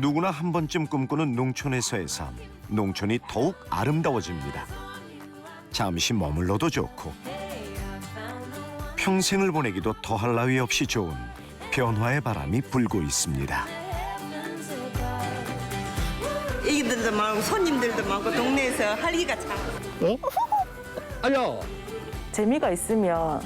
누구나 한 번쯤 꿈꾸는 농촌에서의 삶. 농촌이 더욱 아름다워집니다. 잠시 머물러도 좋고 평생을 보내기도 더할 나위 없이 좋은 변화의 바람이 불고 있습니다. 애기들도 많고 손님들도 많고 동네에서 활기가 차. 어? 아야. 재미가 있으면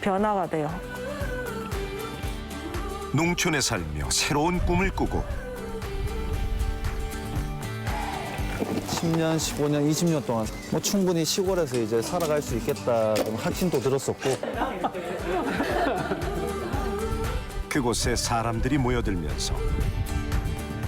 변화가 돼요. 농촌에 살며 새로운 꿈을 꾸고 10년, 15년, 20년 동안 뭐 충분히 시골에서 이제 살아갈 수 있겠다 확신도 들었었고 그곳에 사람들이 모여들면서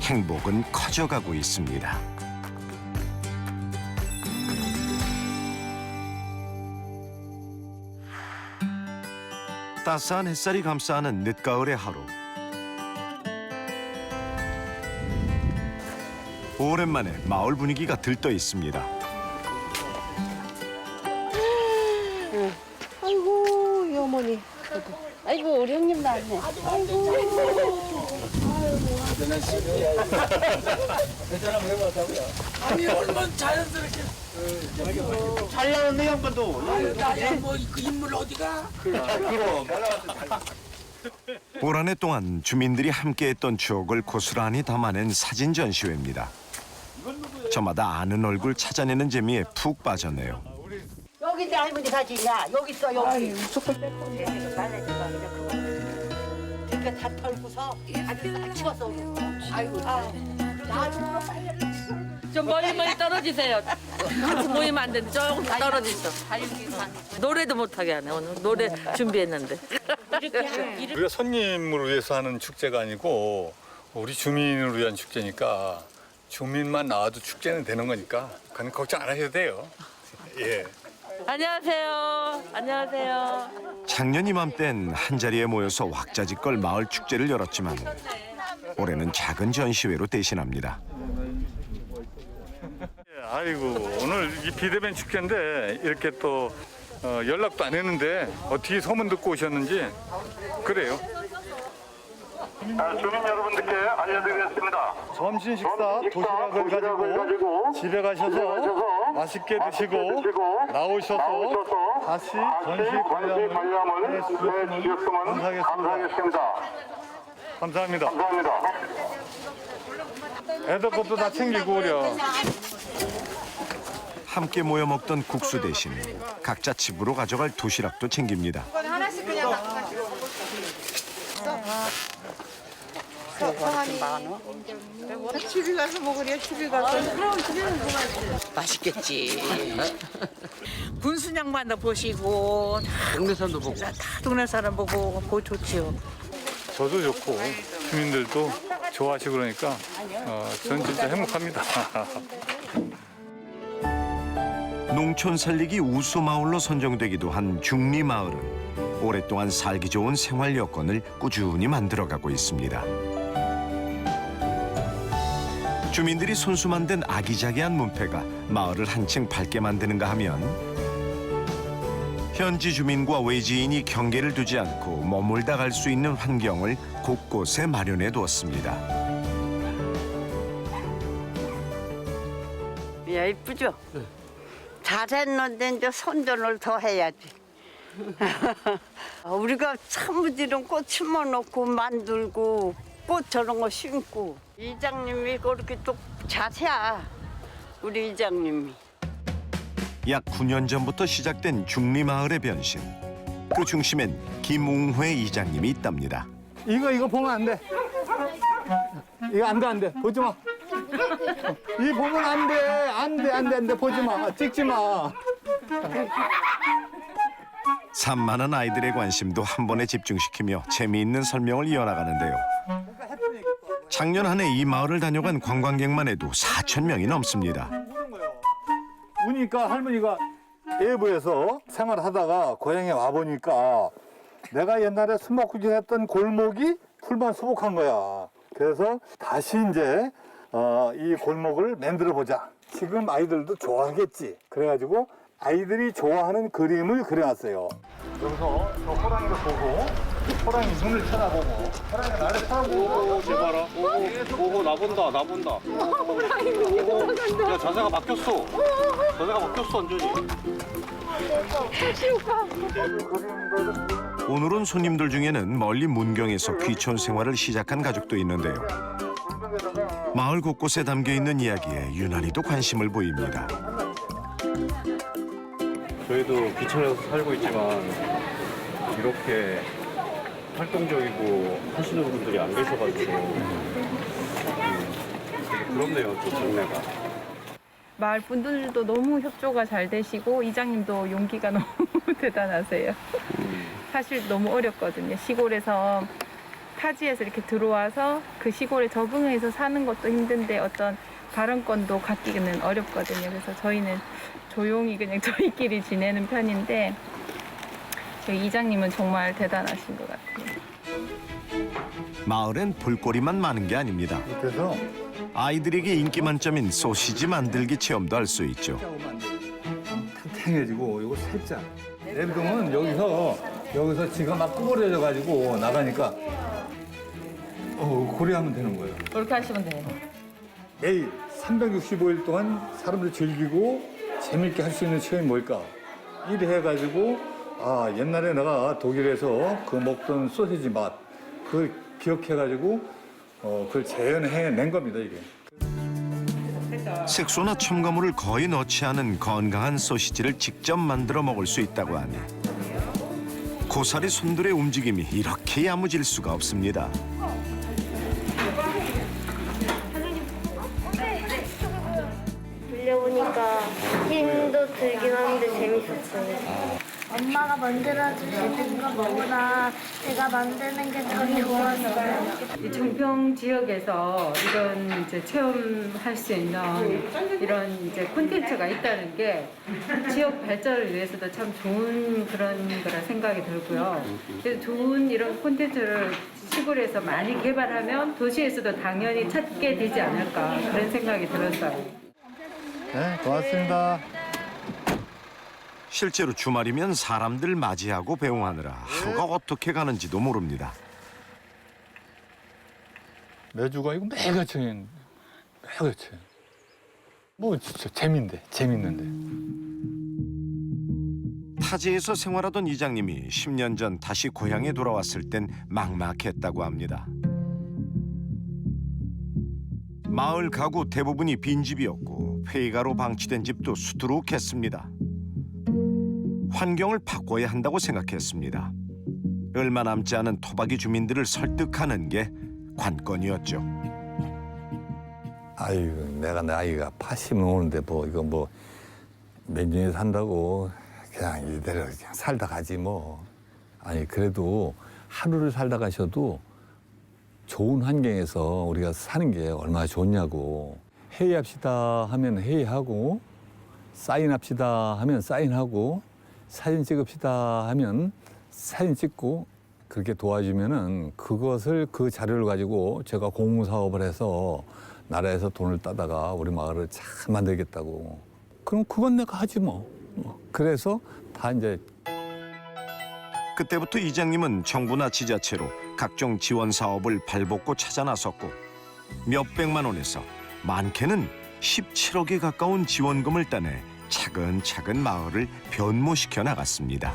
행복은 커져가고 있습니다. 따스한 햇살이 감싸는 늦가을의 하루. 오랜만에 마을 분위기가 들떠 있습니다. 아이고 이 어머니. 아이고 우리 형님 나왔네. 올한해 동안 주민들이 함께했던 추억을 고스란히 담아낸 사진 전시회입니다. 저마다 아는 얼굴 찾아내는 재미에 푹 빠졌네요. 여기 내 할머니 사진이야. 여기 있어 여기. 이렇게 다 털고서 아주 다 치웠어. 아이고. 좀 멀리 멀리 떨어지세요. 같이 모이면 안 되는데 조금 떨어지죠. 노래도 못하게 하네 오늘 노래 준비했는데. 우리가 손님을 위해서 하는 축제가 아니고 우리 주민을 위한 축제니까 주민만 나와도 축제는 되는 거니까 그건 걱정 안 하셔도 돼요. 예. 안녕하세요. 안녕하세요. 작년 이맘땐 한자리에 모여서 왁자지껄 마을 축제를 열었지만 올해는 작은 전시회로 대신합니다. 예, 아이고 오늘 이 비대면 축제인데 이렇게 또 어, 연락도 안 했는데 어떻게 소문 듣고 오셨는지 그래요. 아, 주민 여러분들께 알려드리겠습니다. 점심 식사 도시락을 가지고 집에 가셔서 맛있게 드시고 나오셔서 다시 전시 관람을 해주셨으면 감사하겠습니다. 감사합니다. 감사합니다. 애들 것도 다 챙기고 오려. 함께 모여 먹던 국수 대신 각자 집으로 가져갈 도시락도 챙깁니다. 집에 가서 먹으려 집에 가서. 맛있겠지. 군순양반도 보시고 동네산도 보고. 다 동네 사람 보고 그거 좋지요. 저도 좋고 주민들도 좋아하시고 그러니까 어, 전 진짜 행복합니다. 농촌 살리기 우수 마을로 선정되기도 한 중리 마을은 오랫동안 살기 좋은 생활 여건을 꾸준히 만들어가고 있습니다. 주민들이 손수 만든 아기자기한 문패가 마을을 한층 밝게 만드는가 하면 현지 주민과 외지인이 경계를 두지 않고 머물다 갈 수 있는 환경을 곳곳에 마련해 두었습니다. 야 이쁘죠? 잘했는데 이제 선전을 더 해야지. 우리가 참무지름 꽃 심어놓고 만들고 꽃 저런 거 심고 이장님이 그렇게 또 자세야 우리 이장님이. 약 9년 전부터 시작된 중리마을의 변신. 그 중심엔 김웅회 이장님이 있답니다. 이거 이거 보면 안 돼. 이거 안 돼 안 돼. 보지 마. 이 보면 안 돼. 안 돼 안 돼 안 돼. 보지 마. 찍지 마. 산만한 아이들의 관심도 한 번에 집중시키며 재미있는 설명을 이어나가는데요. 작년 한 해 이 마을을 다녀간 관광객만 해도 4천 명이 넘습니다. 우니까 할머니가 예부에서 생활하다가 고향에 와 보니까 내가 옛날에 숨바꼭질 했던 골목이 풀만 수북한 거야. 그래서 다시 이제 어, 이 골목을 만들어 보자. 지금 아이들도 좋아하겠지. 그래가지고 아이들이 좋아하는 그림을 그려놨어요. 여기서 저 호랑이를 보고 호랑이 눈을 쳐다보고 제발 아. 오, 오, 나 본다, 나 본다. 야, 자세가 바뀌었어. 자세가 바뀌었어, 완전히. 오늘은 손님들 중에는 멀리 문경에서 귀촌 생활을 시작한 가족도 있는데요. 마을 곳곳에 담겨 있는 이야기에 유난히도 관심을 보입니다. 저희도 귀천에서 살고 있지만 이렇게 활동적이고 하시는 분들이 안 계셔가지고 음, 되게 부럽네요, 또 동네가. 마을 분들도 너무 협조가 잘 되시고 이장님도 용기가 너무 대단하세요. 사실 너무 어렵거든요. 시골에서 타지에서 이렇게 들어와서 그 시골에 적응해서 사는 것도 힘든데 어떤 발언권도 갖기는 어렵거든요. 그래서 저희는 조용히 그냥 저희끼리 지내는 편인데 이장님은 정말 대단하신 것 같아요. 마을엔 볼거리만 많은 게 아닙니다. 그래서 아이들에게 인기 만점인 소시지 만들기 체험도 할 수 있죠. 탱탱해지고 이거 살짝 내비두면 여기서 여기서 지가 막 구부러져 가지고 나가니까 어 고려하면 되는 거예요. 그렇게 하시면 돼요. 매일 365일 동안 사람들 즐기고 재밌게 할 수 있는 체험이 뭘까? 이래 해가지고 아 옛날에 내가 독일에서 그 먹던 소시지 맛 그걸 기억해가지고 어 그걸 재현해낸 겁니다 이게. 색소나 첨가물을 거의 넣지 않은 건강한 소시지를 직접 만들어 먹을 수 있다고 하니 고사리 손들의 움직임이 이렇게 야무질 수가 없습니다. 돌려보니까 힘도 들긴 하는데 재밌었어요. 엄마가 만들어주시는 거 먹으나 제가 만드는 게 더 좋았어요. 이 정평 지역에서 이런 이제 체험할 수 있는 이런 이제 콘텐츠가 있다는 게 지역 발전을 위해서도 참 좋은 그런 거라 생각이 들고요. 그래서 좋은 이런 콘텐츠를 시골에서 많이 개발하면 도시에서도 당연히 찾게 되지 않을까 그런 생각이 들었어요. 네 고맙습니다. 실제로 주말이면 사람들 맞이하고 배웅하느라 하루가 어떻게 가는지도 모릅니다. 매주가 이거 매일같이 매일같이 뭐 진짜 재밌는데 재밌는데. 타지에서 생활하던 이장님이 10년 전 다시 고향에 돌아왔을 땐 막막했다고 합니다. 마을 가구 대부분이 빈집이었고 폐가로 방치된 집도 수두룩했습니다. 환경을 바꿔야 한다고 생각했습니다. 얼마 남지 않은 토박이 주민들을 설득하는 게 관건이었죠. 아유, 내가 나이가 80 넘었는데 뭐 이거 뭐몇 년에 산다고 그냥 이대로 그냥 살다 가지 뭐. 아니 그래도 하루를 살다 가셔도 좋은 환경에서 우리가 사는 게 얼마나 좋냐고. 회의합시다 하면 회의하고 사인합시다 하면 사인하고 사진 찍읍시다 하면 사진 찍고 그렇게 도와주면은 그것을 그 자료를 가지고 제가 공무사업을 해서 나라에서 돈을 따다가 우리 마을을 잘 만들겠다고. 그럼 그건 내가 하지 뭐. 뭐. 그래서 다 이제 그때부터 이장님은 정부나 지자체로 각종 지원 사업을 발벗고 찾아 나섰고 몇백만 원에서 많게는 17억에 가까운 지원금을 따내 차근차근 마을을 변모시켜 나갔습니다.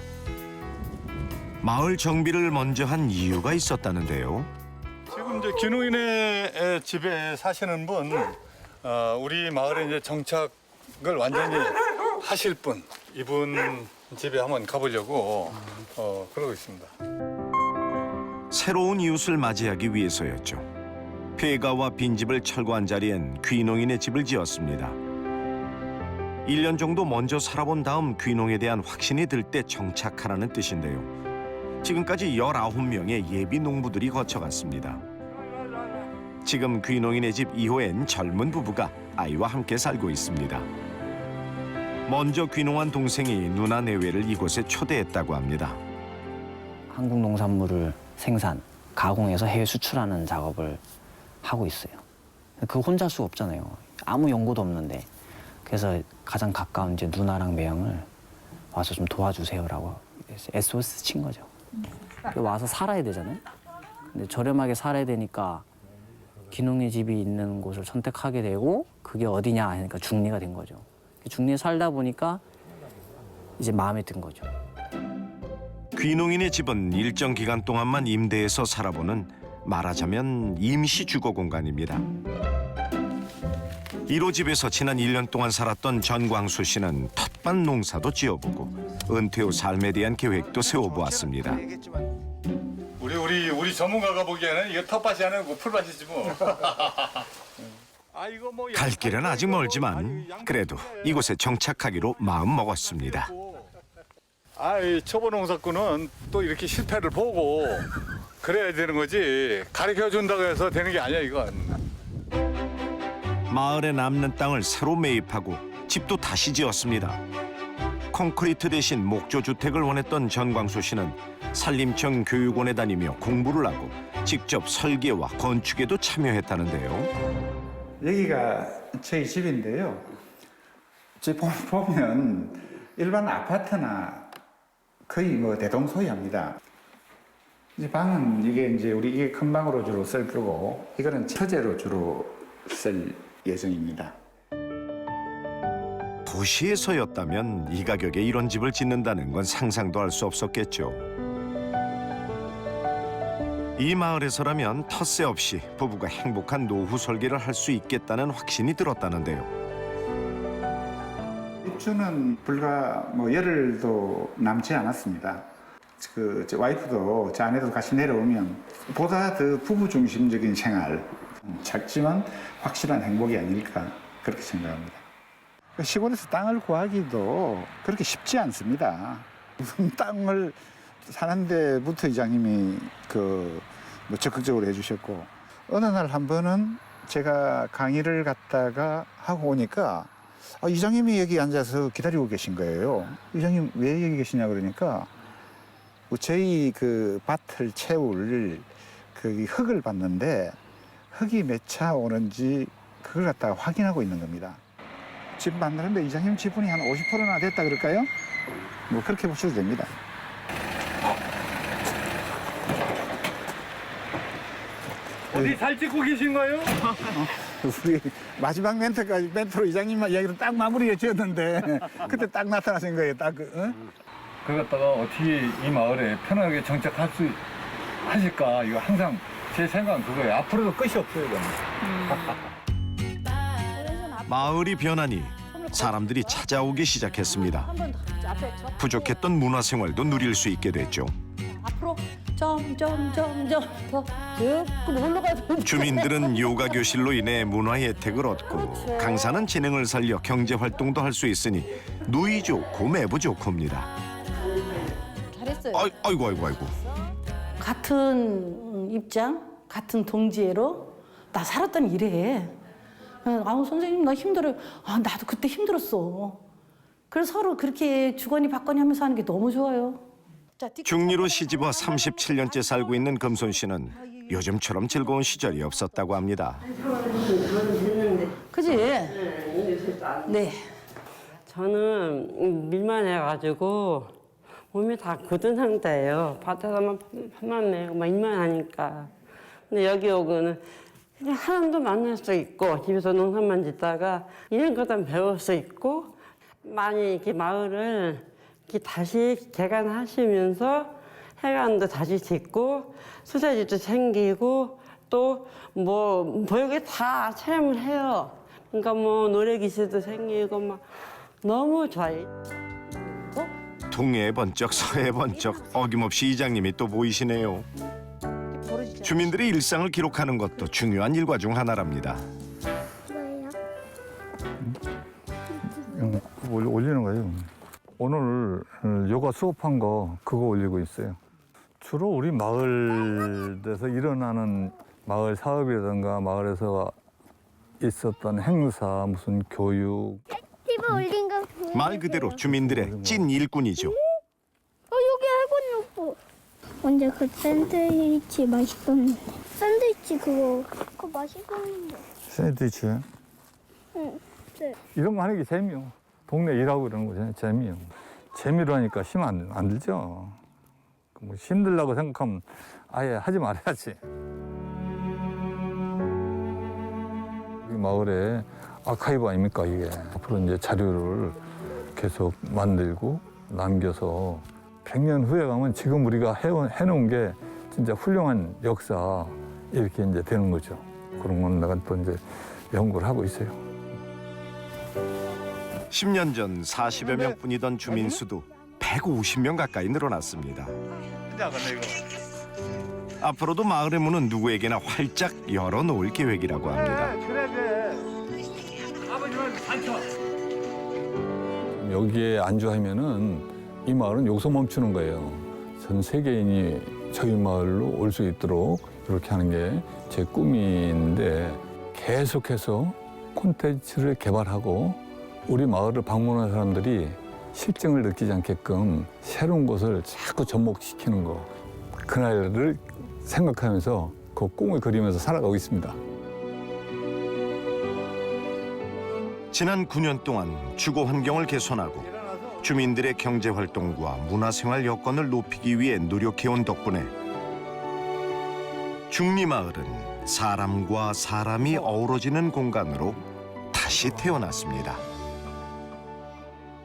마을 정비를 먼저 한 이유가 있었다는데요. 지금 이제 귀농인의 집에 사시는 분, 어, 우리 마을에 이제 정착을 완전히 하실 분, 이분 집에 한번 가보려고 어, 그러고 있습니다. 새로운 이웃을 맞이하기 위해서였죠. 폐가와 빈집을 철거한 자리엔 귀농인의 집을 지었습니다. 1년 정도 먼저 살아본 다음 귀농에 대한 확신이 들 때 정착하라는 뜻인데요. 지금까지 19명의 예비 농부들이 거쳐갔습니다. 지금 귀농인의 집 2호엔 젊은 부부가 아이와 함께 살고 있습니다. 먼저 귀농한 동생이 누나 내외를 이곳에 초대했다고 합니다. 한국 농산물을 생산, 가공해서 해외 수출하는 작업을 하고 있어요. 그 혼자 할 수 없잖아요. 아무 연고도 없는데. 그래서 가장 가까운 이제 누나랑 매형을 와서 좀 도와주세요라고 SOS 친 거죠. 그 와서 살아야 되잖아요. 근데 저렴하게 살아야 되니까 귀농의 집이 있는 곳을 선택하게 되고 그게 어디냐 하니까 중리가 된 거죠. 중리에 살다 보니까 이제 마음에 든 거죠. 귀농인의 집은 일정 기간 동안만 임대해서 살아보는 말하자면 임시 주거 공간입니다. 1호 집에서 지난 1년 동안 살았던 전광수 씨는 텃밭 농사도 지어보고 은퇴 후 삶에 대한 계획도 세워보았습니다. 우리 우리 우리 전문가가 보기에는 이거 텃밭이 아니고 풀밭이지 뭐. 아 이거 뭐갈 길은 아직 멀지만 그래도 이곳에 정착하기로 마음 먹었습니다. 아 이 초보 농사꾼은 또 이렇게 실패를 보고 그래야 되는 거지 가르쳐 준다고 해서 되는 게 아니야 이건. 마을에 남는 땅을 새로 매입하고 집도 다시 지었습니다. 콘크리트 대신 목조 주택을 원했던 전광수 씨는 산림청 교육원에 다니며 공부를 하고 직접 설계와 건축에도 참여했다는데요. 여기가 저희 집인데요. 집 보- 보면 일반 아파트나 거의 뭐 대동소이합니다. 이제 방은 이게 이제 우리 이게 큰 방으로 주로 쓸 거고 이거는 처제로 주로 쓸 예정입니다. 도시에서였다면 이 가격에 이런 집을 짓는다는 건 상상도 할 수 없었겠죠. 이 마을에서라면 텃세 없이 부부가 행복한 노후 설계를 할 수 있겠다는 확신이 들었다는데요. 입주는 불과 뭐 열흘도 남지 않았습니다. 그제 와이프도 제 아내도 같이 내려오면 보다 더 부부 중심적인 생활, 작지만 확실한 행복이 아닐까 그렇게 생각합니다. 시골에서 땅을 구하기도 그렇게 쉽지 않습니다. 무슨 땅을 사는 데부터 이장님이 그 뭐 적극적으로 해주셨고 어느 날 한 번은 제가 강의를 갔다가 하고 오니까 아, 이장님이 여기 앉아서 기다리고 계신 거예요. 이장님 왜 여기 계시냐 그러니까 뭐 저희 그 밭을 채울 그 흙을 봤는데 흙이 몇 차 오는지 그걸 갖다가 확인하고 있는 겁니다. 집 만드는데 이장님 지분이 한 50%나 됐다 그럴까요? 뭐 그렇게 보셔도 됩니다. 어디 살 찍고 계신 거예요? 우리 마지막 멘트까지 멘트로 이장님만 이야기를 딱 마무리해 주었는데 그때 딱 나타나신 거예요. 딱 그, 어? 그걸 갖다가 어떻게 이 마을에 편하게 정착할 수 하실까 이거 항상 제 생각은 그거예요. 앞으로도 끝이 없어요. 이건. 마을이 변하니 사람들이 찾아오기 시작했습니다. 부족했던 문화생활도 누릴 수 있게 됐죠. 앞으로 점점점점 더쭉 주민들은 요가 교실로 인해 문화 혜택을 얻고 강사는 재능을 살려 경제 활동도 할 수 있으니 누이 좋고 매부 좋고입니다. 잘했어요. 아이, 아이고 아이고 아이고. 같은 입장, 같은 동지애로 나 살았다면 이래. 아우 선생님 나 힘들어요. 아 나도 그때 힘들었어. 그래서 서로 그렇게 주거니 받거니 하면서 하는 게 너무 좋아요. 중리로 시집 와 37년째 살고 있는 금손 씨는 요즘처럼 즐거운 시절이 없었다고 합니다. 그지? 네. 저는 밀만해가지고 몸이 다 굳은 상태예요. 밭에서만 밥만 내고 막 일만 하니까. 근데 여기 오고는 그냥 사람도 만날 수 있고 집에서 농사만 짓다가 이런 것도 배울 수 있고 많이 이렇게 마을을 이렇게 다시 개간하시면서 해관도 다시 짓고 수제집도 생기고 또뭐 보육에 다 체험을 해요. 그러니까 뭐 노래 기술도 생기고 막 너무 좋아요. 동해에 번쩍 서해에 번쩍 어김없이 이장님이 또 보이시네요. 주민들의 일상을 기록하는 것도 중요한 일과 중 하나랍니다. 올리- 올리는 거예요. 오늘 요가 수업한 거 그거 올리고 있어요. 주로 우리 마을에서 일어나는 마을 사업이라든가 마을에서 있었던 행사, 무슨 교육, TV 올린 거. 말 그대로 주민들의 찐 일꾼이죠. 언제 그 샌드위치 맛있던데. 샌드위치 그거 그거 맛있었는데. 샌드위치 응. 네. 이런 거 하는 게 재미요. 동네 일하고 이러는 거 재미요. 재미로 하니까 힘 안 안 들죠. 뭐 힘들다고 생각하면 아예 하지 말아야지. 우리 마을의 아카이브 아닙니까 이게 앞으로 이제 자료를 계속 만들고 남겨서 100년 후에 가면 지금 우리가 해온- 해놓은 게 진짜 훌륭한 역사 이렇게 이제 되는 거죠. 그런 건 내가 또 이제 연구를 하고 있어요. 10년 전 40여 명뿐이던 주민 수도 150명 가까이 늘어났습니다. 앞으로도 마을의 문은 누구에게나 활짝 열어놓을 계획이라고 합니다. 여기에 안주하면은 이 마을은 여기서 멈추는 거예요. 전 세계인이 저희 마을로 올 수 있도록 이렇게 하는 게 제 꿈인데 계속해서 콘텐츠를 개발하고 우리 마을을 방문하는 사람들이 실증을 느끼지 않게끔 새로운 곳을 자꾸 접목시키는 거 그날을 생각하면서 그 꿈을 그리면서 살아가고 있습니다. 지난 9년 동안 주거 환경을 개선하고 주민들의 경제 활동과 문화생활 여건을 높이기 위해 노력해온 덕분에 중리마을은 사람과 사람이 어우러지는 공간으로 다시 태어났습니다.